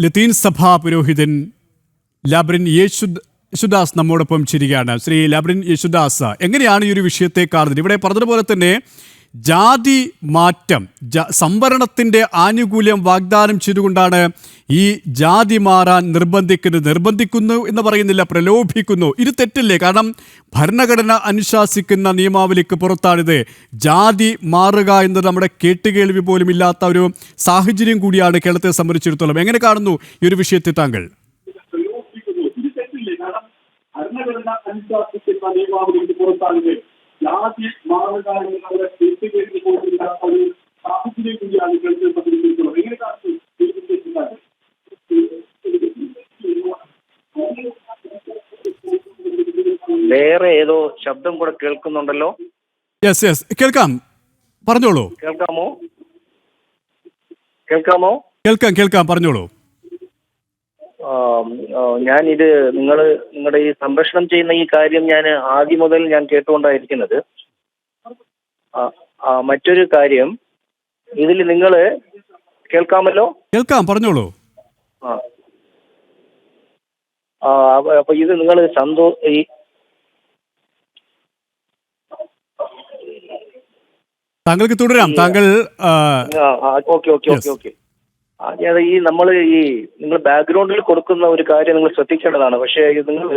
ലത്തീൻ സഭാ പുരോഹിതൻ ലാബ്രിൻ യേശു യേശുദാസ് നമ്മോടൊപ്പം ചിരിക്കുകയാണ്. ശ്രീ ലാബ്രിൻ യേശുദാസ് എങ്ങനെയാണ് ഈ ഒരു വിഷയത്തെ കാണുന്നത് ഇവിടെ പറഞ്ഞതുപോലെ തന്നെ ജാതി മാറ്റം സംവരണത്തിന്റെ ആനുകൂല്യം വാഗ്ദാനം ചെയ്തുകൊണ്ടാണ് ഈ ജാതി മാറാൻ നിർബന്ധിക്കുന്നത്. നിർബന്ധിക്കുന്നു എന്ന് പറയുന്നില്ല പ്രലോഭിക്കുന്നു. ഇത് തെറ്റില്ലേ? കാരണം ഭരണഘടന അനുശാസിക്കുന്ന നിയമാവലിക്ക് പുറത്താണിത്. ജാതി മാറുക എന്നത് നമ്മുടെ കേട്ടുകേൾവി പോലും ഇല്ലാത്ത ഒരു സാഹചര്യം കൂടിയാണ് കേരളത്തെ സംബന്ധിച്ചിടത്തോളം. എങ്ങനെ കാണുന്നു ഈ ഒരു വിഷയത്തെ താങ്കൾ? ഭരണഘടന അനുശാസിക്കുന്ന നിയമാവലിക്ക് പുറത്താണിത്. ജാതി മാറുക എന്നുള്ള കേട്ടുകേൾവി പോലുമില്ലാത്ത ഒരു സാഹചര്യം കൂടിയാണ് കേരളത്തെ സംബന്ധിച്ചിടത്തോളം എങ്ങനെ താങ്കൾ? വേറെ ഏതോ ശബ്ദം കൂടെ കേൾക്കുന്നുണ്ടല്ലോ? യെസ് യെസ് കേൾക്കാം. പറഞ്ഞോളൂ. കേൾക്കാമോ? കേൾക്കാമോ? കേൾക്കാം കേൾക്കാം. പറഞ്ഞോളൂ. ആം, ഇത് നിങ്ങൾ നിങ്ങളുടെ ഈ സംരക്ഷണം ചെയ്യുന്ന ഈ കാര്യം ഞാൻ ആദ്യം മുതൽ ഞാൻ കേട്ടുകൊണ്ടായിരിക്കുന്നത്. മറ്റൊരു കാര്യം ഇതിൽ നിങ്ങൾ കേൾക്കാമല്ലോ? കേൾക്കാം പറഞ്ഞോളൂ. ആ. അപ്പൊ- ഇത് നിങ്ങൾ സന്തോ ഈ താങ്കൾക്ക് തുടരാം. താങ്കൾ ഓക്കെ ഓക്കെ ഓക്കെ ഓക്കെ. അതായത് ഈ നമ്മൾ ഈ നിങ്ങൾ ബാക്ക്ഗ്രൗണ്ടിൽ കൊടുക്കുന്ന ഒരു കാര്യം നിങ്ങൾ ശ്രദ്ധിക്കേണ്ടതാണ്. പക്ഷേ നിങ്ങൾ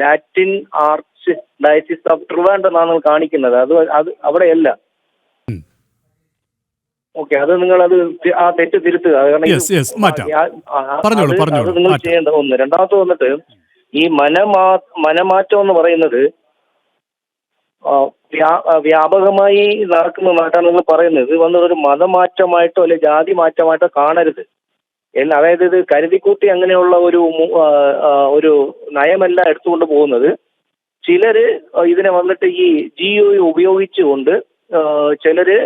Latin archdiocese of Trivandrum എന്നാണ് നിങ്ങൾ കാണിക്കുന്നത്. അത് അത് അവിടെയല്ല. ഓക്കെ അത് നിങ്ങൾ അത് ആ തെറ്റ് തിരുത്തുക. കാരണം അത് അത് നിങ്ങൾ ചെയ്യേണ്ട ഒന്ന്. രണ്ടാമത്തെ വന്നിട്ട് ഈ മനമാ മനമാറ്റം എന്ന് പറയുന്നത് വ്യാപകമായി നടക്കുന്നതായിട്ടാണ് നിങ്ങൾ പറയുന്നത് ഇത് വന്ന് ഒരു മതമാറ്റമായിട്ടോ അല്ലെ ജാതി മാറ്റമായിട്ടോ കാണരുത്. എന്ന് അതായത് ഇത് കരുതിക്കൂട്ടി അങ്ങനെയുള്ള ഒരു ഒരു നയമല്ല എടുത്തുകൊണ്ട് പോകുന്നത്. ചിലര് ഇതിനെ വന്നിട്ട് ഈ ജിയോ ഉപയോഗിച്ചുകൊണ്ട് ചിലര്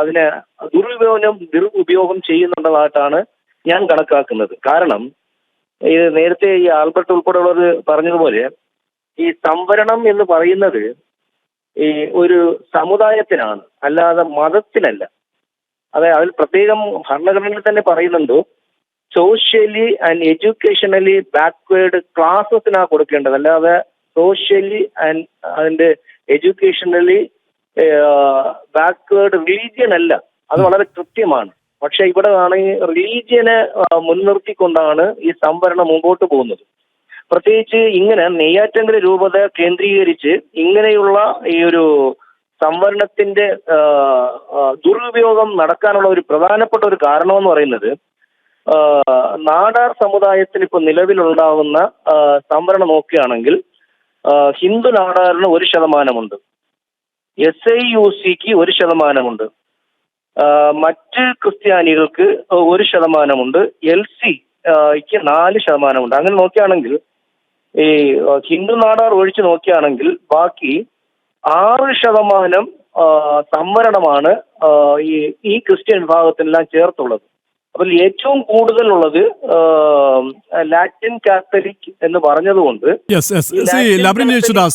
അതിനെ ദുരുപയോഗം ദുരുപയോഗം ചെയ്യുന്നുള്ളതായിട്ടാണ് ഞാൻ കണക്കാക്കുന്നത്. കാരണം ഇത് നേരത്തെ ഈ ആൽബർട്ട് ഉൾപ്പെടെയുള്ളവർ പറഞ്ഞതുപോലെ ഈ സംവരണം എന്ന് പറയുന്നത് ഈ ഒരു സമുദായത്തിനാണ് അല്ലാതെ മതത്തിനല്ല. അതായത് അതിൽ പ്രത്യേകം ഭരണഘടനയിൽ തന്നെ പറയുന്നുണ്ട് സോഷ്യലി ആൻഡ് എഡ്യൂക്കേഷണലി ബാക്ക്വേർഡ് ക്ലാസസിനാണ് കൊടുക്കേണ്ടത്. അല്ലാതെ സോഷ്യലി ആൻഡ് അതിന്റെ എഡ്യൂക്കേഷണലി ബാക്ക്വേർഡ് റിലീജിയൻ അല്ല. അത് വളരെ കൃത്യമാണ്. പക്ഷെ ഇവിടെ ആണെങ്കിൽ റിലീജിയനെ മുൻനിർത്തിക്കൊണ്ടാണ് ഈ സംവരണം മുമ്പോട്ട് പോകുന്നത്. പ്രത്യേകിച്ച് ഇങ്ങനെ നെയ്യാറ്റങ്കര രൂപത കേന്ദ്രീകരിച്ച് ഇങ്ങനെയുള്ള ഈ ഒരു സംവരണത്തിന്റെ ദുരുപയോഗം നടക്കാനുള്ള ഒരു പ്രധാനപ്പെട്ട ഒരു കാരണമെന്ന് പറയുന്നത് നാടാർ സമുദായത്തിന് ഇപ്പോൾ നിലവിലുണ്ടാവുന്ന സംവരണം നോക്കുകയാണെങ്കിൽ ഹിന്ദു നാടാറിന് ഒരു ശതമാനമുണ്ട്. എസ് ഐ യു സിക്ക് ഒരു ശതമാനമുണ്ട്. മറ്റ് ക്രിസ്ത്യാനികൾക്ക് ഒരു ശതമാനമുണ്ട്. എൽ സിക്ക് നാല് ശതമാനമുണ്ട്. അങ്ങനെ നോക്കുകയാണെങ്കിൽ ഈ ഹിന്ദു നാടാർ ഒഴിച്ചു നോക്കുകയാണെങ്കിൽ ബാക്കി ആറ് ശതമാനം സംവരണമാണ് ഈ ഈ ക്രിസ്ത്യൻ വിഭാഗത്തിനെല്ലാം ചേർത്തുള്ളത്. അതിൽ ഏറ്റവും കൂടുതലുള്ളത് ഉള്ളത് ലാറ്റിൻ കാത്തലിക് എന്ന് പറഞ്ഞതുകൊണ്ട്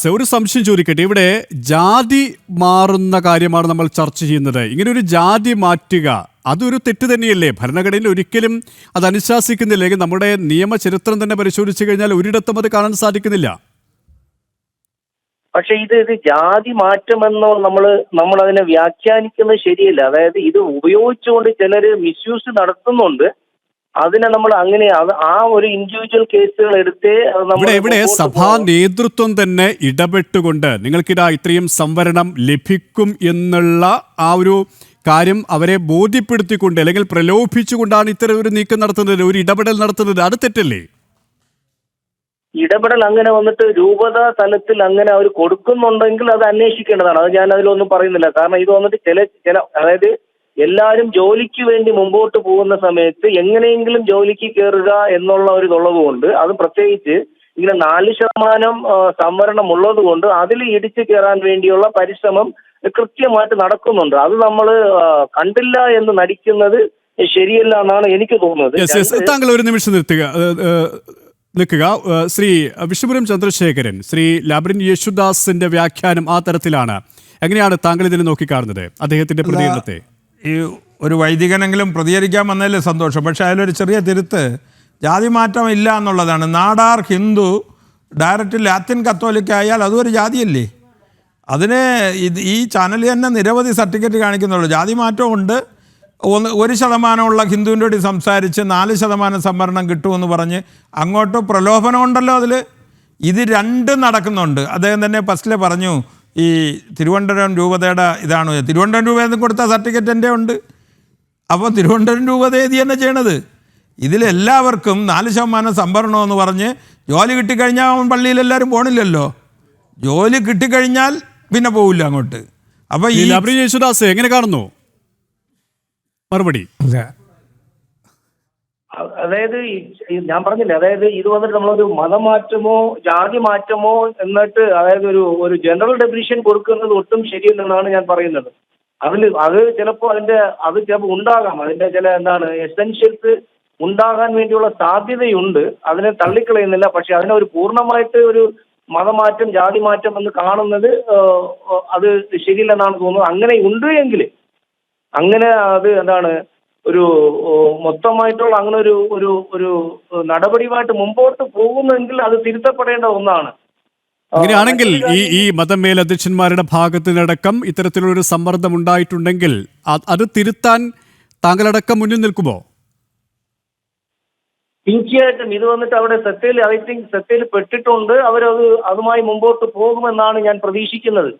ഒരു സംശയം ചോദിക്കട്ടെ. ഇവിടെ ജാതി മാറുന്ന കാര്യമാണ് നമ്മൾ ചർച്ച ചെയ്യുന്നത്. ഇങ്ങനെ ഒരു ജാതി മാറ്റുക അതൊരു തെറ്റ് തന്നെയല്ലേ? ഭരണഘടനയിൽ ഒരിക്കലും അത് അനുശാസിക്കുന്നില്ല. അല്ലെങ്കിൽ നമ്മുടെ നിയമചരിത്രം തന്നെ പരിശോധിച്ചു കഴിഞ്ഞാൽ ഒരിടത്തും അത് കാണാൻ സാധിക്കുന്നില്ല. പക്ഷെ ഇത് ഇത് ജാതി മാറ്റമെന്നോ നമ്മൾ നമ്മൾ അതിനെ വ്യാഖ്യാനിക്കുന്നത് ശരിയല്ല. അതായത് ഇത് ഉപയോഗിച്ചുകൊണ്ട് ചിലർ മിസ്യൂസ് നടത്തുന്നുണ്ട്. അതിനെ നമ്മൾ അങ്ങനെ ആ ഒരു ഇൻഡിവിജ്വൽ കേസുകൾ എടുത്തേ ഇവിടെ ഇവിടെ സഭാ നേതൃത്വം തന്നെ ഇടപെട്ടുകൊണ്ട് നിങ്ങൾക്കിതാ ഇത്രയും സംവരണം ലഭിക്കും എന്നുള്ള ആ ഒരു കാര്യം അവരെ ബോധ്യപ്പെടുത്തിക്കൊണ്ട് അല്ലെങ്കിൽ പ്രലോഭിച്ചുകൊണ്ടാണ് ഇത്തരം ഒരു നീക്കം നടത്തുന്നത് ഒരു ഇടപെടൽ നടത്തുന്നത്. അത് തെറ്റല്ലേ? ഇടപെടൽ അങ്ങനെ വന്നിട്ട് രൂപത തലത്തിൽ അങ്ങനെ അവർ കൊടുക്കുന്നുണ്ടെങ്കിൽ അത് അന്വേഷിക്കേണ്ടതാണ്. അത് ഞാൻ അതിലൊന്നും പറയുന്നില്ല. കാരണം ഇത് വന്നിട്ട് ചില ചില അതായത് എല്ലാവരും ജോലിക്ക് വേണ്ടി മുമ്പോട്ട് പോകുന്ന സമയത്ത് എങ്ങനെയെങ്കിലും ജോലിക്ക് കയറുക എന്നുള്ള ഒരു ഇതുള്ളതുകൊണ്ട് അത് പ്രത്യേകിച്ച് ഇങ്ങനെ നാല് ശതമാനം ആ, സംവരണം ഉള്ളത് കൊണ്ട് അതിൽ ഇടിച്ചു കയറാൻ വേണ്ടിയുള്ള പരിശ്രമം കൃത്യമായിട്ട് നടക്കുന്നുണ്ട്. അത് നമ്മൾ കണ്ടില്ല എന്ന് നടിക്കുന്നത് ശരിയല്ല എന്നാണ് എനിക്ക് തോന്നുന്നത്. താങ്കൾ ഒരു നിമിഷം നിർത്തുക. നിൽക്കുക. ശ്രീ വിഷ്ണുപുരം ചന്ദ്രശേഖരൻ ശ്രീ ലാബ്രിൻ യേശുദാസിന്റെ വ്യാഖ്യാനം ആ തരത്തിലാണ്. എങ്ങനെയാണ് താങ്കൾ ഇതിനെ നോക്കിക്കാണുന്നത്? അദ്ദേഹത്തിന്റെ പ്രതികരണത്തെ. ഈ ഒരു വൈദികനെങ്കിലും പ്രതികരിക്കാൻ വന്നതിൽ സന്തോഷം. പക്ഷേ അതിലൊരു ചെറിയ തിരുത്ത് ജാതി മാറ്റം ഇല്ല എന്നുള്ളതാണ്. നാടാർ ഹിന്ദു ഡയറക്റ്റ് ലാത്തിൻ കത്തോലിക്ക ആയാൽ അതും ഒരു ജാതിയല്ലേ? അതിന് ഈ ചാനൽ തന്നെ നിരവധി സർട്ടിഫിക്കറ്റ് കാണിക്കുന്നുള്ളൂ. ജാതി മാറ്റമുണ്ട് ഒന്ന് ഒരു ശതമാനമുള്ള ഹിന്ദുവിന്റെ കൂടി സംസാരിച്ച് നാല് ശതമാനം സംവരണം കിട്ടുമെന്ന് പറഞ്ഞ് അങ്ങോട്ട് പ്രലോഭനമുണ്ടല്ലോ അതിൽ ഇത് രണ്ടും നടക്കുന്നുണ്ട്. അദ്ദേഹം തന്നെ ഫസ്റ്റിലെ പറഞ്ഞു ഈ തിരുവനന്തപുരം രൂപതയുടെ ഇതാണ്. തിരുവനന്തപുരം രൂപയിൽ കൊടുത്ത സർട്ടിഫിക്കറ്റ് എന്റെ ഉണ്ട്. അപ്പോൾ തിരുവനന്തപുരം രൂപത ഇത് തന്നെ ചെയ്യണത്. ഇതിലെല്ലാവർക്കും നാല് ശതമാനം സംവരണമെന്ന് പറഞ്ഞ് ജോലി കിട്ടിക്കഴിഞ്ഞാൽ അവൻ പള്ളിയിൽ പോണില്ലല്ലോ. ജോലി കിട്ടിക്കഴിഞ്ഞാൽ പിന്നെ പോവില്ല അങ്ങോട്ട്. അപ്പൊ ഈ ലബ്രിൻ യേശുദാസ് എങ്ങനെ കാണുന്നു? മറുപടി. അതായത് ഞാൻ പറഞ്ഞില്ലേ അതായത് ഇത് വന്നിട്ട് നമ്മളൊരു മതമാറ്റമോ ജാതി മാറ്റമോ എന്നിട്ട് അതായത് ഒരു ഒരു ജനറൽ ഡെഫിനിഷൻ കൊടുക്കുന്നത് ഒട്ടും ശരിയല്ലെന്നാണ് ഞാൻ പറയുന്നത്. അതിൽ അത് ചിലപ്പോൾ അതിന്റെ അത് ചിലപ്പോൾ ഉണ്ടാകാം. അതിന്റെ ചില എന്താണ് എസെൻഷ്യൽസ് ഉണ്ടാകാൻ വേണ്ടിയുള്ള സാധ്യതയുണ്ട്. അതിനെ തള്ളിക്കളയുന്നില്ല. പക്ഷെ അതിനെ ഒരു പൂർണമായിട്ട് ഒരു മതമാറ്റം ജാതി മാറ്റം എന്ന് കാണുന്നത് അത് ശരിയല്ലെന്നാണ് തോന്നുന്നത്. അങ്ങനെ ഉണ്ട് എങ്കിൽ അങ്ങനെ അത് എന്താണ് ഒരു മൊത്തമായിട്ടുള്ള അങ്ങനെ ഒരു ഒരു ഒരു നടപടിയുമായിട്ട് മുമ്പോട്ട് പോകുന്നെങ്കിൽ അത് തിരുത്തപ്പെടേണ്ട ഒന്നാണ്. അങ്ങനെയാണെങ്കിൽ ഈ ഈ മതം ഈ മതമേലധ്യക്ഷന്മാരുടെ ഭാഗത്ത് നിന്നടക്കം ഇത്തരത്തിലൊരു സമ്മർദ്ദം ഉണ്ടായിട്ടുണ്ടെങ്കിൽ അത് തിരുത്താൻ താങ്കളടക്കം മുന്നിൽ നിൽക്കുമോ? തീർച്ചയായിട്ടും ഇത് വന്നിട്ട് അവിടെ സത്യയിൽ ഐ തിങ്ക് സത്യയിൽ പെട്ടിട്ടുണ്ട്. അവരത് അതുമായി മുമ്പോട്ട് പോകുമെന്നാണ് ഞാൻ പ്രതീക്ഷിക്കുന്നത്.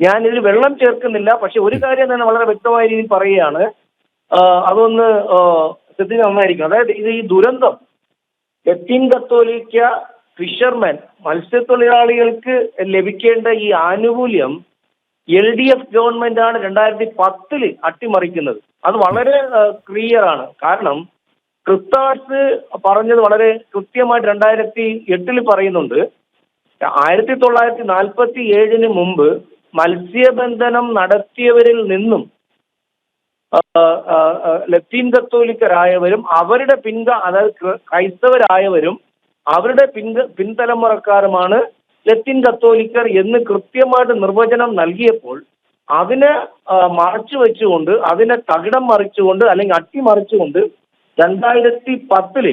ഞാൻ ഇതിൽ വെള്ളം ചേർക്കുന്നില്ല. പക്ഷെ ഒരു കാര്യം തന്നെ വളരെ വ്യക്തമായ രീതിയിൽ പറയുകയാണ്. അതൊന്ന് ശ്രദ്ധിച്ച് നന്നായിരിക്കും അതായത് ഇത് ഈ ദുരന്തം. ലത്തീൻ കത്തോലിക്ക ഫിഷർമാൻ മത്സ്യത്തൊഴിലാളികൾക്ക് ലഭിക്കേണ്ട ഈ ആനുകൂല്യം എൽ ഡി എഫ് ഗവൺമെന്റ് ആണ് രണ്ടായിരത്തി പത്തിൽ അട്ടിമറിക്കുന്നത്. അത് വളരെ ക്ലിയർ ആണ്. കാരണം ക്രിസ്താസ് പറഞ്ഞത് വളരെ കൃത്യമായിട്ട് രണ്ടായിരത്തി എട്ടിൽ പറയുന്നുണ്ട്. ആയിരത്തി തൊള്ളായിരത്തി നാൽപ്പത്തി ഏഴിന് മുമ്പ് മത്സ്യബന്ധനം നടത്തിയവരിൽ നിന്നും ലത്തീൻ കത്തോലിക്കരായവരും അവരുടെ പിൻഗ അതായത് ക്ര- ക്രൈസ്തവരായവരും അവരുടെ പിൻ പിൻതലമുറക്കാരുമാണ് ലത്തീൻ കത്തോലിക്കർ എന്ന് കൃത്യമായിട്ട് നിർവചനം നൽകിയപ്പോൾ അതിനെ മറച്ചു വെച്ചുകൊണ്ട് അതിനെ തകിടം മറിച്ചുകൊണ്ട് അല്ലെങ്കിൽ അട്ടിമറിച്ചുകൊണ്ട് രണ്ടായിരത്തി പത്തിൽ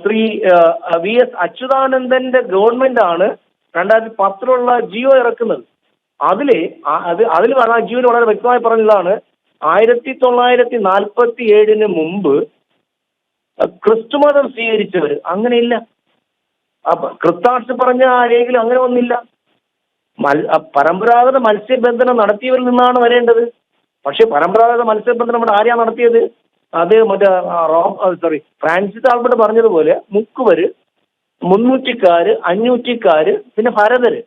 ശ്രീ വി എസ് അച്യുതാനന്ദന്റെ ഗവൺമെന്റ് ആണ് രണ്ടായിരത്തി പത്തിലുള്ള ജിയോ ഇറക്കുന്നത്. അതിൽ അത് അതിൽ ജിയോയിൽ വളരെ വ്യക്തമായി പറഞ്ഞതാണ് ആയിരത്തി തൊള്ളായിരത്തി നാൽപ്പത്തി ഏഴിന് മുമ്പ് ക്രിസ്തുമതം സ്വീകരിച്ചവർ അങ്ങനെയില്ല. അപ്പൊ ക്രിസ്താർട്സ് പറഞ്ഞ ആരെങ്കിലും അങ്ങനെ ഒന്നില്ല പരമ്പരാഗത മത്സ്യബന്ധനം നടത്തിയവരിൽ നിന്നാണ് വരേണ്ടത്. പക്ഷെ പരമ്പരാഗത മത്സ്യബന്ധനം ഇവിടെ ആരെയാണ് നടത്തിയത്? അത് മറ്റേ റോം സോറി ഫ്രാൻസിസ് ആൽബർട്ട് പറഞ്ഞതുപോലെ മുക്കുവര് മുന്നൂറ്റിക്കാര് അഞ്ഞൂറ്റിക്കാര് പിന്നെ ഭരതര്.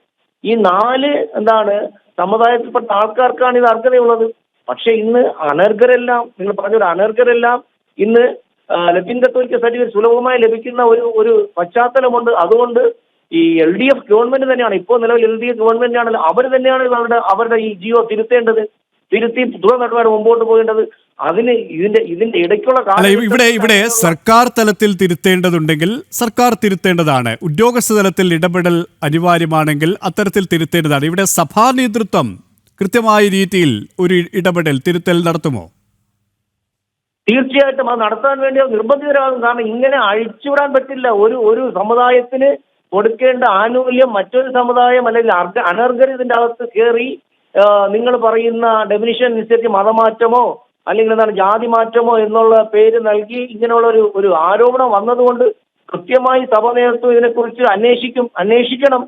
ഈ നാല് എന്താണ് സമുദായത്തിൽപ്പെട്ട ആൾക്കാർക്കാണ് ഇത് അർഹതയുള്ളത്. പക്ഷെ ഇന്ന് അനർഹരെല്ലാം നിങ്ങൾ പറഞ്ഞ അനർഹരെല്ലാം ഇന്ന് ലത്തീൻ കത്തോലിക്ക സർട്ടിഫിക്കറ്റ് സുലഭമായി ലഭിക്കുന്ന ഒരു ഒരു പശ്ചാത്തലമുണ്ട്. അതുകൊണ്ട് ഈ എൽ ഡി എഫ് ഗവൺമെന്റ് തന്നെയാണ് ഇപ്പോൾ നിലവിൽ എൽ ഡി എഫ് ഗവൺമെന്റ് ആണല്ലോ അവർ തന്നെയാണ് അവരുടെ അവരുടെ ഈ ജിയോ തിരുത്തേണ്ടത്. തിരുത്തി തുടർ നടപടി മുമ്പോട്ട് പോകേണ്ടത് അതിന് ഇതിന്റെ ഇതിന്റെ ഇടയ്ക്കുള്ള ഇവിടെ ഇവിടെ സർക്കാർ തലത്തിൽ തിരുത്തേണ്ടതുണ്ടെങ്കിൽ സർക്കാർ തിരുത്തേണ്ടതാണ്. ഉദ്യോഗസ്ഥ തലത്തിൽ ഇടപെടൽ അനിവാര്യമാണെങ്കിൽ അത്തരത്തിൽ തിരുത്തേണ്ടതാണ്. ഇവിടെ സഭാ നേതൃത്വം കൃത്യമായ രീതിയിൽ ഒരു ഇടപെടൽ തിരുത്തൽ നടത്തുമോ? തീർച്ചയായിട്ടും അത് നടത്താൻ വേണ്ടി നിർബന്ധിതരാകും. കാരണം ഇങ്ങനെ അഴിച്ചുവിടാൻ പറ്റില്ല. ഒരു ഒരു സമുദായത്തിന് കൊടുക്കേണ്ട ആനുകൂല്യം മറ്റൊരു സമുദായം അല്ലെങ്കിൽ അനർഹർ ഇതിന്റെ അകത്ത് കയറി നിങ്ങൾ പറയുന്ന ഡെഫിനിഷൻ അനുസരിച്ച് മതമാറ്റമോ അല്ലെങ്കിൽ എന്താണ് ജാതി മാറ്റമോ എന്നുള്ള പേര് നൽകി ഇങ്ങനെയുള്ള ഒരു ഒരു ആരോപണം വന്നതുകൊണ്ട് കൃത്യമായി സഭ നേതൃത്വം ഇതിനെക്കുറിച്ച് അന്വേഷിക്കും അന്വേഷിക്കണം.